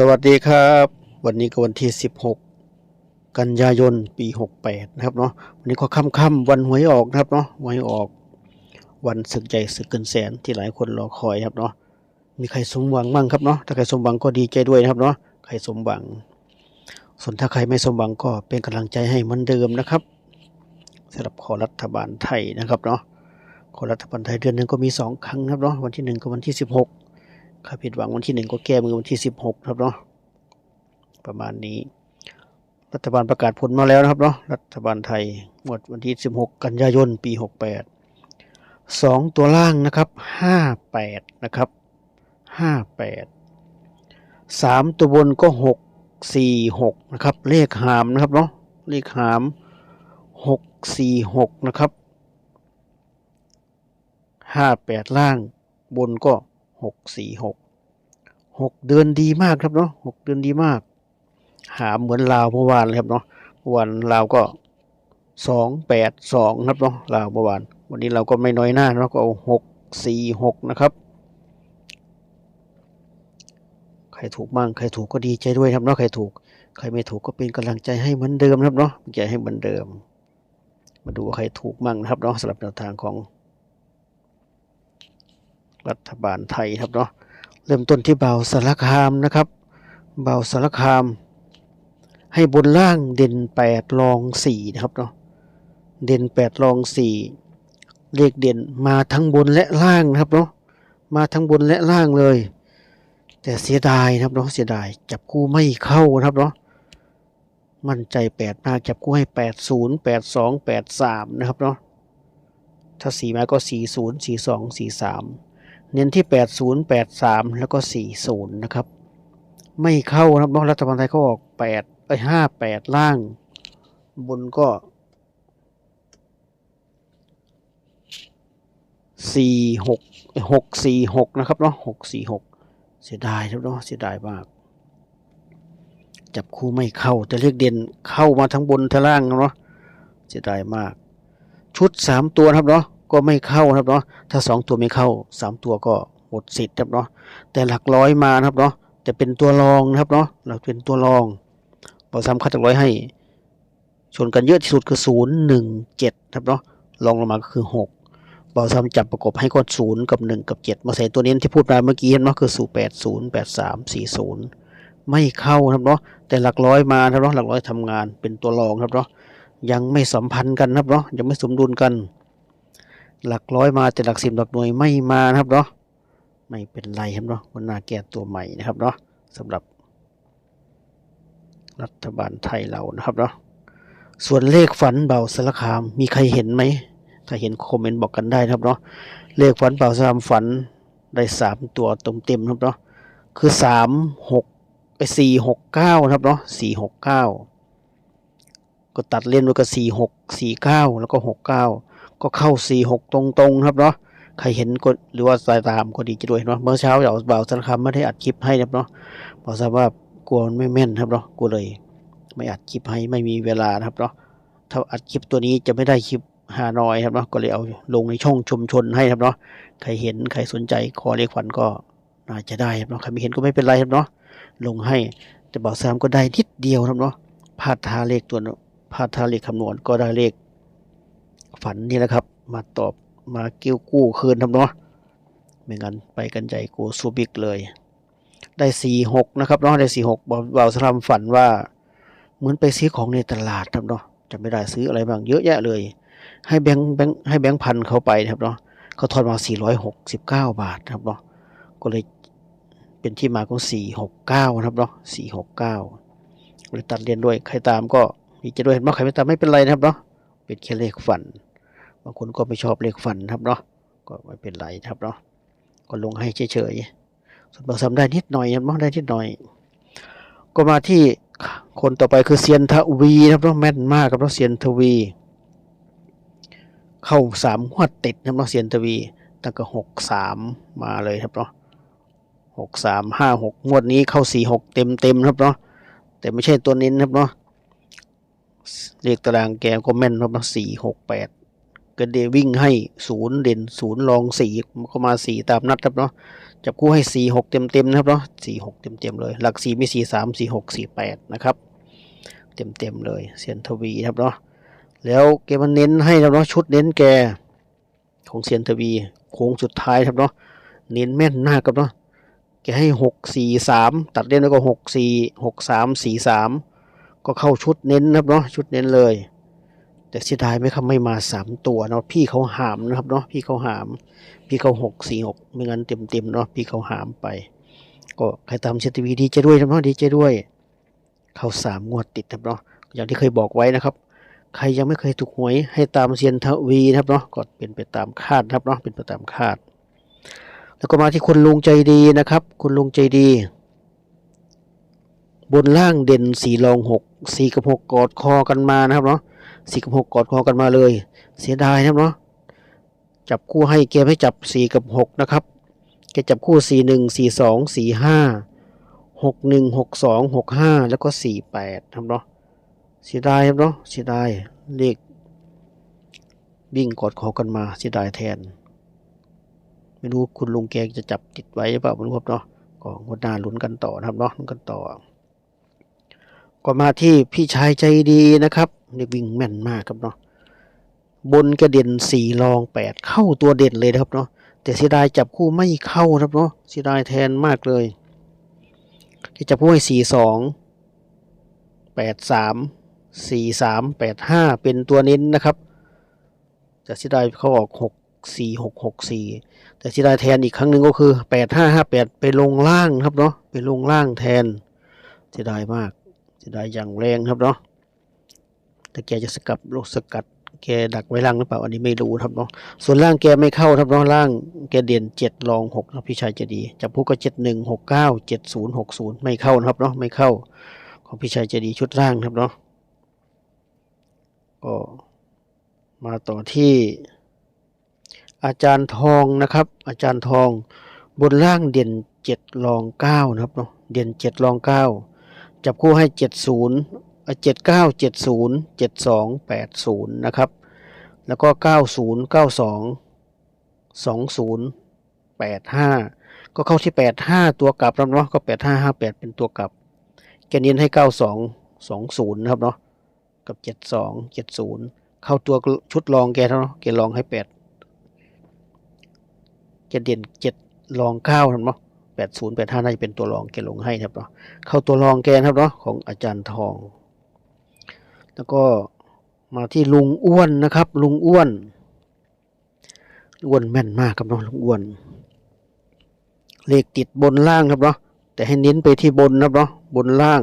สวัสดีครับ วันนี้ก็วันที่ 16 กันยายนปี 68 นะครับเนาะวันนี้ก็ค่ำๆวันหวยออกนะครับเนาะหวยออก วันศึกใหญ่ศึกเกินแสนที่หลายคนรอคอยครับเนาะมีใครสมหวังบ้างครับเนาะถ้าใครสมหวังก็ดีใจด้วยนะครับเนาะใครสมหวัง ส่วนถ้าใครไม่สมหวังก็เป็นกำลังใจให้เหมือนเดิมนะครับสำหรับขอรัฐบาลไทยนะครับเนาะขอรัฐบาลไทยเดือนหนึ่งก็มีสองครั้งครับเนาะวันที่หนึ่งกับวันที่ 16 ใครผิดหวังวันที่หนึ่งก็แก้มือวันที่สิบหกครับเนาะประมาณนี้ รัฐบาลประกาศผลมาแล้วนะครับเนาะรัฐบาลไทยงวดวันที่สิบหกกันยายนปีหกแปดสองตัวล่างนะครับห้าแปดนะครับห้าแปดสามตัวบนก็หกสี่หกนะครับ เลขหามนะครับเนาะเลขหามหกสี่หกนะครับห้าแปดล่างบนก็หกสี่หก หกเดือนดีมากครับเนาะหกเดือนดีมาก หาเหมือนลาวเมื่อวานเลยครับเนาะวานลาวก็สองแปดสองครับเนาะลาวเมื่อวาน วันนี้เราก็ไม่น้อยหน้าเนาะก็เอาหกสี่หกนะครับ ใครถูกบ้างใครถูกก็ดีใจด้วยครับเนาะใครถูก ใครไม่ถูกก็เป็นกำลังใจให้เหมือนเดิมครับเนาะใจให้เหมือนเดิม มาดูว่าใครถูกมั่งนะครับเนาะสำหรับแนวทางของ รัฐบาลไทยครับเนาะ เริ่มต้นที่เบาสารคามนะครับเบาสารคาม ให้บนล่างเด่น8รอง4นะครับเนาะเด่น8รอง4เลขเด่นมาทั้งบนและล่างนะครับเนาะมาทั้งบนและล่างเลย แต่เสียดายนะครับเนาะเสียดายจับคู่ไม่เข้านะครับเนาะมั่นใจ 8 มาจับคู่ให้ 80 82 83 นะครับเนาะถ้า 4 มาก็ 40 42 43 เน้นที่ 80 83 แล้วก็ 40 นะครับ ไม่เข้านะครับเนาะรัฐบาลไทยเขาออก8ไอ้58 ล่าง บนก็ 46 646 นะครับเนาะ646 เสียดายครับเนาะเสียดายมาก จับคู่ไม่เข้า แต่เรียกเด่นเข้ามาทั้งบนทั้งล่างเนาะเสียดายมาก ชุด 3 ตัวครับเนาะ ก็ไม่เข้านะครับเนาะถ้าสองตัวไม่เข้าสามตัวก็หมดสิทธิ์ครับเนาะแต่หลักร้อยมานะครับเนาะแต่เป็นตัวรองนะครับเนาะเราเป็นตัวรองบอซ้ำคัดจากร้อยให้ชนกันเยอะที่สุดคือศูนย์หนึ่งเจ็ดครับเนาะรองลงมาก็คือหกบอซ้ำจับประกบให้ก็ศูนย์กับหนึ่งกับเจ็ดมาใส่ตัวนี้ที่พูดมาเมื่อกี้เนาะคือศูนย์แปดศูนย์แปดสามสี่ศูนย์ไม่เข้าครับเนาะแต่หลักร้อยมาครับเนาะหลักร้อยทำงานเป็นตัวรองครับเนาะยังไม่สัมพันธ์กันครับเนาะยังไม่สมดุลกัน หลักร้อยมาแต่หลักสิบหลักหน่วยไม่มานะครับเนาะไม่เป็นไรครับเนาะวันหนาแก้ตัวใหม่นะครับเนาะสำหรับ รัฐบาลไทยเรานะครับเนาะส่วนเลขฝันเบาสารคาม มีใครเห็นไหม ถ้าเห็นคอมเมนต์บอกกันได้นะครับเนาะเลขฝันเบาสารคามฝันได้สามตัวเต็มเต็มครับเนาะคือสามหกไอ้สี่หกเก้านะครับเนาะสี่หกเก้าก็ตัดเล่นไว้กับสี่หกสี่เก้าแล้วก็หกเก้า ก็เข้า 4 6 ตรงๆ ครับเนาะใครเห็นก็หรือว่าสายตามก็ดีจะด้วยเนาะเมื่อเช้าเราบ่าวสันคำไม่ได้อัดคลิปให้นะครับเนาะบอกทราบว่ากลัวไม่แม่นครับเนาะกลัวเลย ไม่อัดคลิปให้ไม่มีเวลานะครับเนาะถ้าอัดคลิปตัวนี้จะไม่ได้คลิปหาน้อยครับเนาะก็เลยเอาลงในช่องชุมชนให้ครับเนาะใครเห็นใครสนใจขอเรียกขวัญก็น่าจะได้ครับเนาะใครไม่เห็นก็ไม่เป็นไรครับเนาะลงให้แต่บ่าวสามก็ได้นิดเดียวครับเนาะพาดทาเลขตัวพาดทาเลขคำนวณก็ได้เลข ฝันนี่แหละครับ มาตอบมาเกี้ยวกู้คืนทำเนาะไม่งั้นไปกันใหญ่กูซูบิกเลย ได้สี่หกนะครับเนาะได้สี่หกบ่าวสลัมฝันว่าเหมือนไปซื้อของในตลาดครับเนาะจะไม่ได้ซื้ออะไรบ้างเยอะแยะเลย ให้แบงค์แบงค์ให้แบงค์พันเขาไปครับเนาะเขาทอนมาสี่ร้อยหกสิบเก้าบาทครับเนาะก็เลยเป็นที่มาของสี่หกเก้าครับเนาะสี่หกเก้าเลยตัดเรียนด้วยใครตามก็มีจะด้วยเห็นว่าใครไม่ตามไม่เป็นไรนะครับเนาะเป็นแค่เลขฝัน บางคนก็ไม่ชอบเลขฝันครับเนาะก็ไม่เป็นไรครับเนาะก็ลงให้เฉยๆส่วนบางซ้ำได้นิดหน่อยครับได้นิดหน่อย ก็มาที่คนต่อไปคือเซียนทวีครับเนาะแม่นมากครับเนาะเซียนทวี เข้าสามงวดติดครับเนาะเซียนทวีตั้งแต่หกสามมาเลยครับเนาะหกสามห้าหกงวดนี้เข้าสี่หกเต็มเต็มครับเนาะแต่ไม่ใช่ตัวเน้นครับเนาะเลขตารางแกก็แม่นครับเนาะสี่หกแปด ก็เดวิ่งให้ศูนย์เด่นศูนย์รองสี่ก็มาสี่ตามนัดครับเนาะจับคู่ให้สี่หกเต็มเต็มนะครับเนาะสี่หกเต็มเต็มเลย หลักสี่มีสี่สามสี่หกสี่แปดนะครับ เต็มเต็มเลยเซียนทวีครับเนาะแล้วแกมันเน้นให้นะครับเนาะชุดเน้นแกของเซียนทวีโค้งสุดท้ายครับเนาะเน้นแม่นมาครับเนาะแกให้หกสี่สามตัดเล่นแล้วก็หกสี่หกสามสี่สามก็เข้าชุดเน้นครับเนาะชุดเน้นเลย แต่เสียดายไหมครับไม่มาสามตัวเนาะพี่เขาหามนะครับเนาะพี่เขาหาม พี่เขาหกสี่หกไม่งั้นเต็มเต็มเนาะพี่เขาหามไป ก็ใครตามเชทีวีดีใจด้วยนะเนาะดีใจด้วย เขาสามงวดติดนะครับเนาะอย่างที่เคยบอกไว้นะครับ ใครยังไม่เคยถูกหวยให้ตามเซียนทวีนะครับเนาะก็เป็นไปตามคาดนะครับเนาะเป็นไปตามคาด แล้วก็มาที่คุณลุงใจดีนะครับ คุณลุงใจดีบนล่างเด่นสี่รองหกสี่กับหกกอดคอกันมานะครับเนาะ สี่กับหกกอดคอกันมาเลย เสียดายนะครับเนาะจับคู่ให้เกมให้จับสี่กับหกนะครับแกจับคู่สี่หนึ่งสี่สองสี่ห้าหกหนึ่งหกสองหกห้าแล้วก็สี่แปดครับเนาะเสียดายครับเนาะเสียดายเลขวิ่งกอดคอกันมาเสียดายแทน ไม่รู้คุณลุงแกจะจับติดไว้หรือเปล่าไม่รู้ครับเนาะก็งวดหน้าลุ้นกันต่อนะครับเนาะลุ้นกันต่อ ก็มาที่พี่ชายใจดีนะครับ เด็กวิ่งแม่นมากครับเนาะบนกระเด็นสี่รองแปดเข้าตัวเด่นเลยนะครับเนาะแต่เสียดายจับคู่ไม่เข้าครับเนาะเสียดายแทนมากเลยที่จับคู่ให้สี่สองแปดสามสี่สามแปดห้าเป็นตัวเน้นนะครับแต่เสียดายเขาออกหกสี่หกหกสี่แต่เสียดายแทนอีกครั้งหนึ่งก็คือแปดห้าห้าแปดไปลงล่างครับเนาะไปลงล่างแทนเสียดายมากเสียดายอย่างแรงครับเนาะ แต่แกจะสกัดลูกสกัด แกดักไว้ล่างหรือเปล่า อันนี้ไม่รู้ครับเนาะส่วนล่างแกไม่เข้าครับเนาะล่าง แกเด่นเจ็ดรองหกนะพี่ชายเจะดีจับพวกก็เจ็ดหนึ่งหกเก้าเจ็ดศูนย์หกศูนย์ไม่เข้านะครับเนาะไม่เข้า ของพี่ชายเจะดีชุดล่างครับเนาะก็มาต่อที่ อาจารย์ทองนะครับ อาจารย์ทองบนล่างเด่นเจ็ดรองเก้านะครับเนาะเด่นเจ็ดรองเก้าจับคู่ให้เจ็ดศูนย์ เจ็ดเก้าเจ็ดศูนย์เจ็ดสองแปดศูนย์นะครับ แล้วก็เก้าศูนย์เก้าสองสองศูนย์แปดห้าก็เข้าที่แปดห้าตัวกลับแล้วเนาะก็แปดห้าห้าแปดเป็นตัวกลับแกเน้นให้เก้าสองสองศูนย์นะครับเนาะกับเจ็ดสองเจ็ดศูนย์เข้าตัวชุดรองแกเนาะแกลองให้แปดแกเด่นเจ็ดรองเก้าครับเนาะแปดศูนย์แปดห้าน่าจะเป็นตัวรองแกลงให้ครับเนาะเข้าตัวรองแกครับเนาะของอาจารย์ทอง แล้วก็มาที่ลุงอ้วนนะครับ ลุงอ้วนอ้วนแม่นมากครับเนาะลุงอ้วน เลขติดบนล่างครับเนาะแต่ให้เน้นไปที่บนนะครับเนาะบนล่าง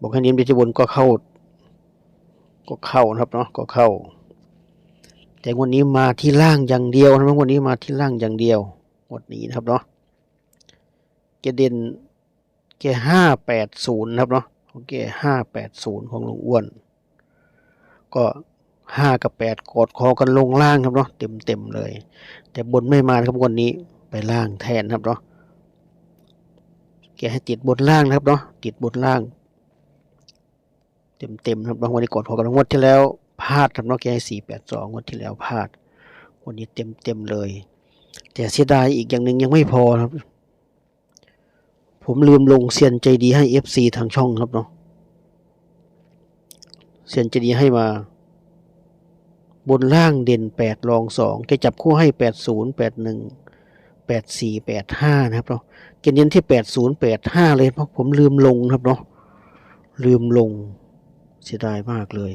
บอกให้เน้นไปที่บนก็เข้า ก็เข้านะครับเนาะก็เข้า แต่วันนี้มาที่ล่างอย่างเดียวนะครับวันนี้มาที่ล่างอย่างเดียวงวันนี้นะครับเนาะเกเด่นเกห้าแปดศูนย์ครับเนาะ ของเกห้าแปดศูนย์ของลุงอ้วน ก็ห้ากับแปดกอดคอกันลงล่างครับเนาะเต็มเต็มเลย แต่บนไม่มาครับวันนี้ไปล่างแทนครับเนาะแกให้ติดบนล่างนะครับเนาะติดบนล่าง เต็มเต็มครับเนาะวันนี้กอดคอกันงวดที่แล้วพลาดครับเนาะแกให้สี่แปดสองงวดที่แล้วพลาดวันนี้เต็มเต็มเลย แต่เสียดายอีกอย่างหนึ่งยังไม่พอครับ ผมลืมลงเซียนใจดีให้ FC ทางช่องครับเนาะเซียนใจดีให้มา บนล่างเด่นแปดรองสองแกจับคู่ให้แปดศูนย์แปดหนึ่งแปดสี่แปดห้านะครับเนาะแกเน้นที่แปดศูนย์แปดห้าเลยเพราะผมลืมลงครับเนาะลืมลงเสียดายมากเลย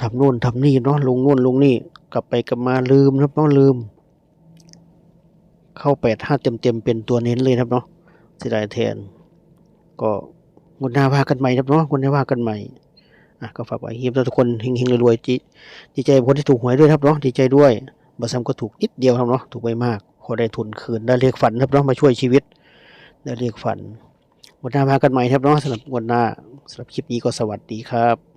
ทำโน่นทำนี่เนาะลงโน่นลงนี่กลับไปกลับมาลืมครับเนาะลืม เข้าแปดห้าเต็มเต็มๆเป็นตัวเน้นเลยครับเนาะ เสียดายแทน ก็งดหน้าว่ากันใหม่ครับเนาะงดหน้าว่ากันใหม่อะก็ฝากไว้เฮียทุกคนเฮงๆรวยๆจิดีใจคนที่ถูกหวยด้วยครับเนาะดีใจด้วยบาซัมก็ถูกนิดเดียวครับเนาะถูกไม่มากพอได้ทุนคืนได้เรียกฝันครับเนาะมาช่วยชีวิต ได้เรียกฝันงดหน้าว่ากันใหม่ครับเนาะสำหรับงดหน้าสำหรับคลิปนี้ก็สวัสดีครับ